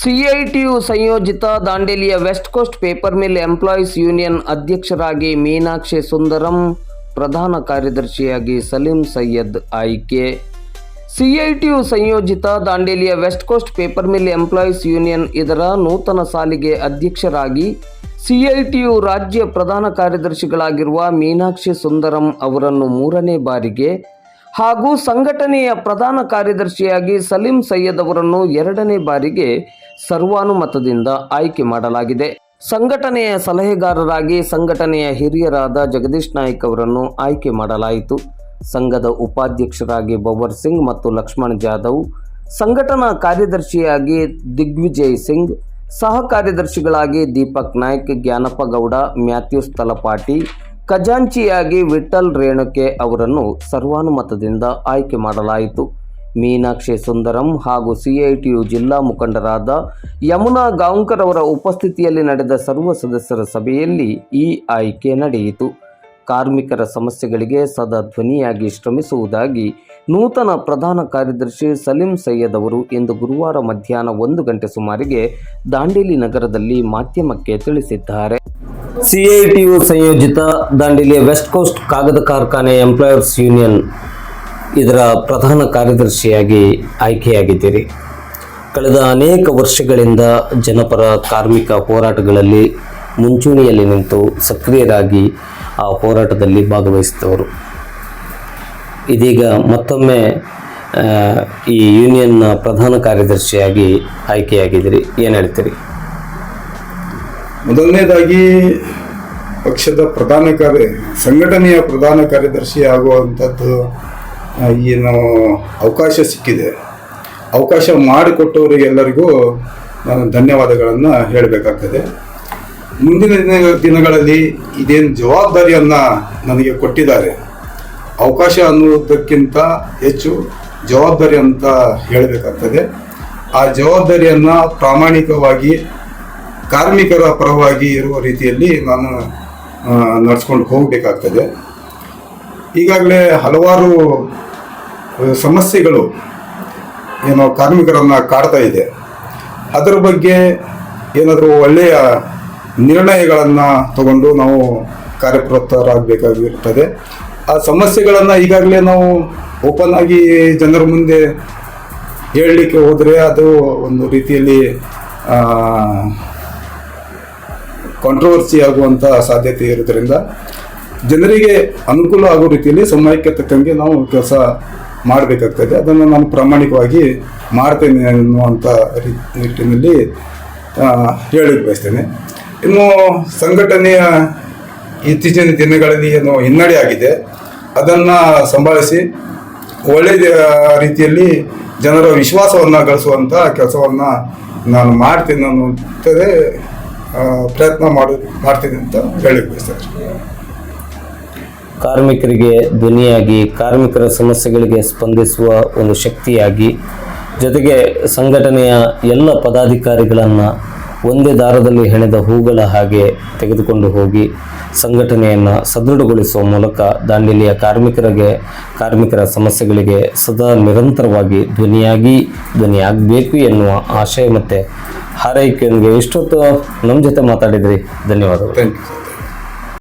CITU ಸಂಯೋಜಿತ ದಾಂಡೇಲಿಯ west coast paper mill employees union ಅಧ್ಯಕ್ಷರಾಗಿ ಮೀನಾಕ್ಷಿ ಸುಂದರಂ, ಪ್ರಧಾನ ಕಾರ್ಯದರ್ಶಿಯಾಗಿ ಸಲೀಂ ಸೈಯದ್ ಆಯ್ಕೆ. ಸಿಐಟಿಯು ಸಂಯೋಜಿತ ದಾಂಡೇಲಿಯ west coast paper mill employees union ಇದರ ನೂತನ ಸಾಲಿಗೆ ಅಧ್ಯಕ್ಷರಾಗಿ ಸಿಐಟಿಯು ರಾಜ್ಯ ಪ್ರಧಾನ ಕಾರ್ಯದರ್ಶಿಗಳಾಗಿರುವ ಮೀನಾಕ್ಷಿ ಸುಂದರಂ ಅವರನ್ನು ಮೂರನೇ ಬಾರಿಗೆ ಹಾಗೂ ಸಂಘಟನೆಯ ಪ್ರಧಾನ ಕಾರ್ಯದರ್ಶಿಯಾಗಿ ಸಲೀಂ ಸೈಯದ್ ಅವರನ್ನು ಎರಡನೇ ಬಾರಿಗೆ ಸರ್ವಾನುಮತದಿಂದ ಆಯ್ಕೆ ಮಾಡಲಾಗಿದೆ. ಸಂಘಟನೆಯ ಸಲಹೆಗಾರರಾಗಿ ಸಂಘಟನೆಯ ಹಿರಿಯರಾದ ಜಗದೀಶ್ ನಾಯ್ಕ್ ಅವರನ್ನು ಆಯ್ಕೆ ಮಾಡಲಾಯಿತು. ಸಂಘದ ಉಪಾಧ್ಯಕ್ಷರಾಗಿ ಬವರ್ ಸಿಂಗ್ ಮತ್ತು ಲಕ್ಷ್ಮಣ್ ಜಾಧವ್, ಸಂಘಟನಾ ಕಾರ್ಯದರ್ಶಿಯಾಗಿ ದಿಗ್ವಿಜಯ್ ಸಿಂಗ್ ಸಹ ಕಾರ್ಯದರ್ಶಿಗಳಾಗಿ ದೀಪಕ್ ನಾಯ್ಕ್, ಜ್ಞಾನಪ್ಪ ಗೌಡ, ಮ್ಯಾಥ್ಯೂಸ್ ತಲಪಾಟಿ ಖಜಾಂಚಿಯಾಗಿ ವಿಠಲ್ ರೇಣುಕೆ ಅವರನ್ನು ಸರ್ವಾನುಮತದಿಂದ ಆಯ್ಕೆ ಮಾಡಲಾಯಿತು. ಮೀನಾಕ್ಷಿ ಸುಂದರಂ ಹಾಗೂ ಸಿಐಟಿಯು ಜಿಲ್ಲಾ ಮುಖಂಡರಾದ ಯಮುನಾ ಗಾಂವ್ಕರ್ ಅವರ ಉಪಸ್ಥಿತಿಯಲ್ಲಿ ನಡೆದ ಸರ್ವ ಸದಸ್ಯರ ಸಭೆಯಲ್ಲಿ ಈ ಆಯ್ಕೆ ನಡೆಯಿತು. ಕಾರ್ಮಿಕರ ಸಮಸ್ಯೆಗಳಿಗೆ ಸದಾ ಧ್ವನಿಯಾಗಿ ಶ್ರಮಿಸುವುದಾಗಿ ನೂತನ ಪ್ರಧಾನ ಕಾರ್ಯದರ್ಶಿ ಸಲೀಂ ಸೈಯದ್ ಅವರು ಇಂದು ಗುರುವಾರ ಮಧ್ಯಾಹ್ನ ಒಂದು ಗಂಟೆ ಸುಮಾರಿಗೆ ದಾಂಡೇಲಿ ನಗರದಲ್ಲಿ ಮಾಧ್ಯಮಕ್ಕೆ ತಿಳಿಸಿದ್ದಾರೆ. ಸಿಐಟಿಯು ಸಂಯೋಜಿತ ದಾಂಡೇಲಿಯ ವೆಸ್ಟ್ ಕೋಸ್ಟ್ ಕಾಗದ ಕಾರ್ಖಾನೆ ಎಂಪ್ಲಾಯರ್ಸ್ ಯೂನಿಯನ್ ಇದರ ಪ್ರಧಾನ ಕಾರ್ಯದರ್ಶಿಯಾಗಿ ಆಯ್ಕೆಯಾಗಿದ್ದೀರಿ. ಕಳೆದ ಅನೇಕ ವರ್ಷಗಳಿಂದ ಜನಪರ ಕಾರ್ಮಿಕ ಹೋರಾಟಗಳಲ್ಲಿ ಮುಂಚೂಣಿಯಲ್ಲಿ ನಿಂತು ಸಕ್ರಿಯರಾಗಿ ಆ ಹೋರಾಟದಲ್ಲಿ ಭಾಗವಹಿಸಿದವರು. ಇದೀಗ ಮತ್ತೊಮ್ಮೆ ಈ ಯೂನಿಯನ್ನ ಪ್ರಧಾನ ಕಾರ್ಯದರ್ಶಿಯಾಗಿ ಆಯ್ಕೆಯಾಗಿದ್ದೀರಿ. ಏನು ಹೇಳ್ತೀರಿ? ಮೊದಲನೇದಾಗಿ ಪಕ್ಷದ ಪ್ರಧಾನ ಕಾರ್ಯ, ಸಂಘಟನೆಯ ಪ್ರಧಾನ ಕಾರ್ಯದರ್ಶಿ ಆಗುವಂಥದ್ದು ಏನು ಅವಕಾಶ ಸಿಕ್ಕಿದೆ. ಅವಕಾಶ ಮಾಡಿಕೊಟ್ಟವರಿಗೆಲ್ಲರಿಗೂ ನಾನು ಧನ್ಯವಾದಗಳನ್ನು ಹೇಳಬೇಕಾಗ್ತದೆ. ಮುಂದಿನ ದಿನ, ದಿನಗಳಲ್ಲಿ ಇದೇನು ಜವಾಬ್ದಾರಿಯನ್ನು ನನಗೆ ಕೊಟ್ಟಿದ್ದಾರೆ. ಅವಕಾಶ ಅನ್ನುವುದಕ್ಕಿಂತ ಹೆಚ್ಚು ಜವಾಬ್ದಾರಿ ಅಂತ ಹೇಳಬೇಕಾಗ್ತದೆ. ಆ ಜವಾಬ್ದಾರಿಯನ್ನು ಪ್ರಾಮಾಣಿಕವಾಗಿ ಕಾರ್ಮಿಕರ ಪರವಾಗಿ ಇರುವ ರೀತಿಯಲ್ಲಿ ನಾನು ನಡೆಸ್ಕೊಂಡು ಹೋಗಬೇಕಾಗ್ತದೆ. ಈಗಾಗಲೇ ಹಲವಾರು ಸಮಸ್ಯೆಗಳು ಏನೋ ಕಾರ್ಮಿಕರನ್ನು ಕಾಡ್ತಾ ಇದೆ. ಅದರ ಬಗ್ಗೆ ಏನಾದರೂ ಒಳ್ಳೆಯ ನಿರ್ಣಯಗಳನ್ನು ತಗೊಂಡು ನಾವು ಕಾರ್ಯಪ್ರವೃತ್ತರಾಗಬೇಕಾಗಿರ್ತದೆ ಆ ಸಮಸ್ಯೆಗಳನ್ನು ಈಗಾಗಲೇ ನಾವು ಓಪನ್ ಆಗಿ ಜನರ ಮುಂದೆ ಹೇಳಲಿಕ್ಕೆ ಹೋದರೆ ಅದು ಒಂದು ರೀತಿಯಲ್ಲಿ ಕಾಂಟ್ರವರ್ಸಿ ಆಗುವಂಥ ಸಾಧ್ಯತೆ ಇರೋದ್ರಿಂದ ಜನರಿಗೆ ಅನುಕೂಲ ಆಗೋ ರೀತಿಯಲ್ಲಿ ಸಮಯಕ್ಕೆ ತಕ್ಕಂಗೆ ನಾವು ಕೆಲಸ ಮಾಡಬೇಕಾಗ್ತದೆ. ಅದನ್ನು ನಾನು ಪ್ರಾಮಾಣಿಕವಾಗಿ ಮಾಡ್ತೇನೆ ಅನ್ನುವಂಥ ನಿಟ್ಟಿನಲ್ಲಿ ಹೇಳಕ್ಕೆ ಬಯಸ್ತೇನೆ. ಇನ್ನು ಸಂಘಟನೆಯ ಇತ್ತೀಚಿನ ದಿನಗಳಲ್ಲಿ ಏನು ಹಿನ್ನಡೆ ಆಗಿದೆ. ಅದನ್ನು ಸಂಭಾಳಿಸಿ ಒಳ್ಳೆಯ ರೀತಿಯಲ್ಲಿ ಜನರ ವಿಶ್ವಾಸವನ್ನು ಗಳಿಸುವಂಥ ಕೆಲಸವನ್ನು ನಾನು ಮಾಡ್ತೇನೆ ಅನ್ನುವಂಥದ್ದೇ ಪ್ರಯತ್ನ ಮಾಡ, ಮಾಡ್ತೀನಿ ಅಂತ ಬಯಸ್ತಾ ಕಾರ್ಮಿಕರಿಗೆ ಧ್ವನಿಯಾಗಿ, ಕಾರ್ಮಿಕರ ಸಮಸ್ಯೆಗಳಿಗೆ ಸ್ಪಂದಿಸುವ ಒಂದು ಶಕ್ತಿಯಾಗಿ, ಜೊತೆಗೆ ಸಂಘಟನೆಯ ಎಲ್ಲ ಪದಾಧಿಕಾರಿಗಳನ್ನು ಒಂದೇ ದಾರದಲ್ಲಿ ಹೆಣೆದ ಹೂಗಳ ಹಾಗೆ ತೆಗೆದುಕೊಂಡು ಹೋಗಿ ಸಂಘಟನೆಯನ್ನು ಸದೃಢಗೊಳಿಸುವ ಮೂಲಕ ದಾಂಡೇಲಿಯ ಕಾರ್ಮಿಕರಿಗೆ, ಕಾರ್ಮಿಕರ ಸಮಸ್ಯೆಗಳಿಗೆ ಸದಾ ನಿರಂತರವಾಗಿ ಧ್ವನಿಯಾಗಿ, ಧ್ವನಿಯಾಗಬೇಕು ಎನ್ನುವ ಆಶಯ ಮತ್ತು ಹಾರೈಕೆಯೊಂದಿಗೆ ಇಷ್ಟೊತ್ತು ನಮ್ಮ ಜೊತೆ ಮಾತಾಡಿದ್ರಿ. ಧನ್ಯವಾದಗಳು.